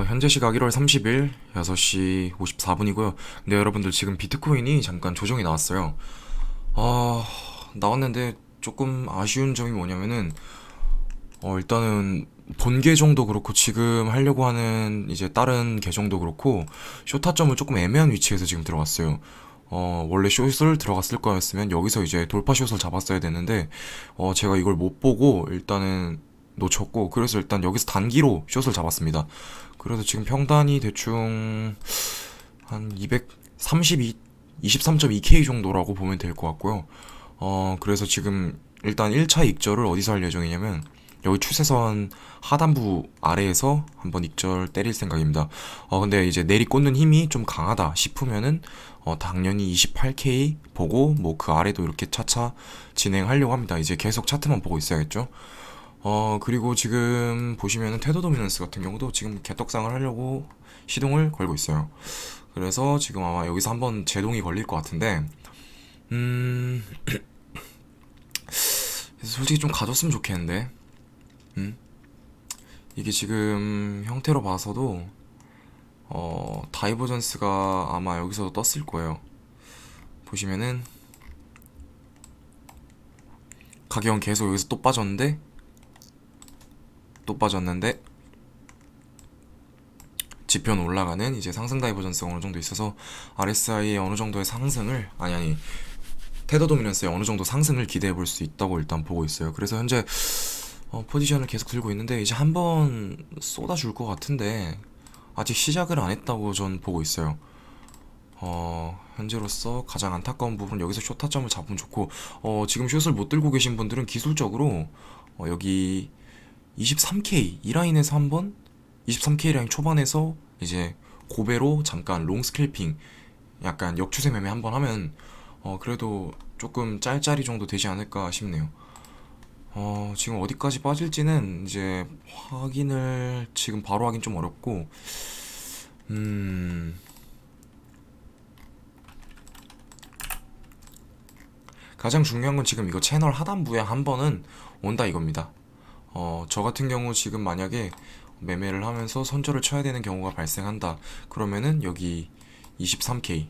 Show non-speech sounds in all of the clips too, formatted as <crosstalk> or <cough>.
어, 현재 시각 1월 30일 6시 54분이고요. 근데 여러분들 지금 비트코인이 잠깐 조정이 나왔어요. 아, 나왔는데 조금 아쉬운 점이 뭐냐면은 어, 일단은 본 계정도 그렇고 지금 하려고 하는 이제 다른 계정도 그렇고 쇼타점을 조금 애매한 위치에서 지금 들어갔어요. 어, 원래 숏을 들어갔을 거였으면 여기서 이제 돌파 숏을 잡았어야 되는데 어, 제가 이걸 못 보고 일단은 놓쳤고 그래서 일단 여기서 단기로 숏을 잡았습니다. 그래서 지금 평단이 대충 한 232, 23.2K 정도라고 보면 될 것 같고요. 어, 그래서 지금 일단 1차 익절을 어디서 할 예정이냐면 여기 추세선 하단부 아래에서 한번 익절 때릴 생각입니다. 어, 근데 이제 내리 꽂는 힘이 좀 강하다 싶으면은 어, 당연히 28K 보고 뭐 그 아래도 이렇게 차차 진행하려고 합니다. 이제 계속 차트만 보고 있어야겠죠. 어, 그리고 지금 보시면은 테더 도미넌스 같은 경우도 지금 개떡상을 하려고 시동을 걸고 있어요. 그래서 지금 아마 여기서 한번 제동이 걸릴 것 같은데, 음, <clears throat> 솔직히 좀 가졌으면 좋겠는데, 음? 이게 지금 형태로 봐서도, 어, 다이버전스가 아마 여기서 떴을 거예요. 보시면은, 가격은 계속 여기서 또 빠졌는데, 또 빠졌는데 지표는 올라가는 이제 상승 다이버전스가 어느 정도 있어서 RSI의 어느 정도의 상승을 아니 아니 테더 도미넌스의 어느 정도 상승을 기대해 볼 수 있다고 일단 보고 있어요. 그래서 현재 어, 포지션을 계속 들고 있는데 이제 한 번 쏟아줄 것 같은데 아직 시작을 안 했다고 전 보고 있어요. 어, 현재로서 가장 안타까운 부분은 여기서 쇼 타점을 잡으면 좋고 어, 지금 숏을 못 들고 계신 분들은 기술적으로 어, 여기 23K 이 라인에서 한번 23K 라인 초반에서 이제 고배로 잠깐 롱 스클핑 약간 역추세 매매 한번 하면 어 그래도 조금 짤짤이 정도 되지 않을까 싶네요. 어 지금 어디까지 빠질지는 이제 확인을 지금 바로 하긴 좀 어렵고 음 가장 중요한 건 지금 이거 채널 하단부에 한 번은 온다 이겁니다. 어, 저 같은 경우 지금 만약에 매매를 하면서 선저를 쳐야 되는 경우가 발생한다. 그러면은 여기 23K,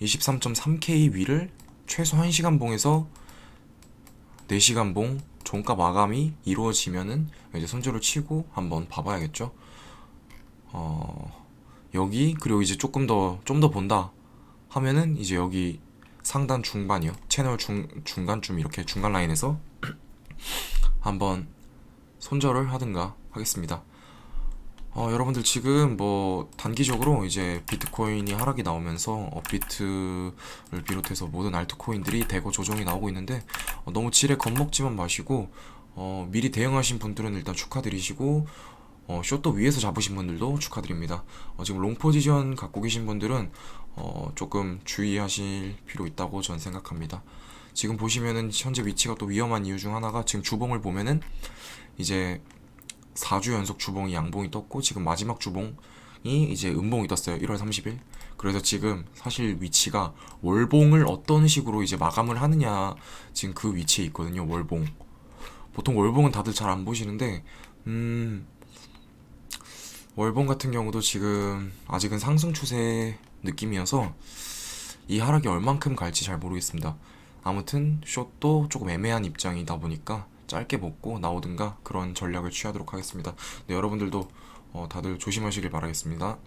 23.3K 위를 최소 1시간 봉에서 4시간 봉 종가 마감이 이루어지면은 이제 선저를 치고 한번 봐봐야겠죠. 어, 여기 그리고 이제 조금 더 좀 더 본다 하면은 이제 여기 상단 중반이요. 채널 중 중간쯤 이렇게 중간 라인에서 한번 손절을 하든가 하겠습니다. 어, 여러분들 지금 뭐 단기적으로 이제 비트코인이 하락이 나오면서 업비트를 비롯해서 모든 알트코인들이 대거 조정이 나오고 있는데 어, 너무 지레 겁먹지만 마시고 어, 미리 대응하신 분들은 일단 축하드리시고 어, 숏도 위에서 잡으신 분들도 축하드립니다. 어, 지금 롱 포지션 갖고 계신 분들은 어, 조금 주의하실 필요 있다고 전 생각합니다. 지금 보시면은 현재 위치가 또 위험한 이유 중 하나가 지금 주봉을 보면은 이제 4주 연속 주봉이 양봉이 떴고 지금 마지막 주봉이 이제 음봉이 떴어요. 1월 30일. 그래서 지금 사실 위치가 월봉을 어떤 식으로 이제 마감을 하느냐 지금 그 위치에 있거든요. 월봉. 보통 월봉은 다들 잘 안 보시는데 음 월봉 같은 경우도 지금 아직은 상승 추세 느낌이어서 이 하락이 얼만큼 갈지 잘 모르겠습니다. 아무튼 숏도 조금 애매한 입장이다 보니까 짧게 먹고 나오든가 그런 전략을 취하도록 하겠습니다. 네, 여러분들도 어, 다들 조심하시길 바라겠습니다.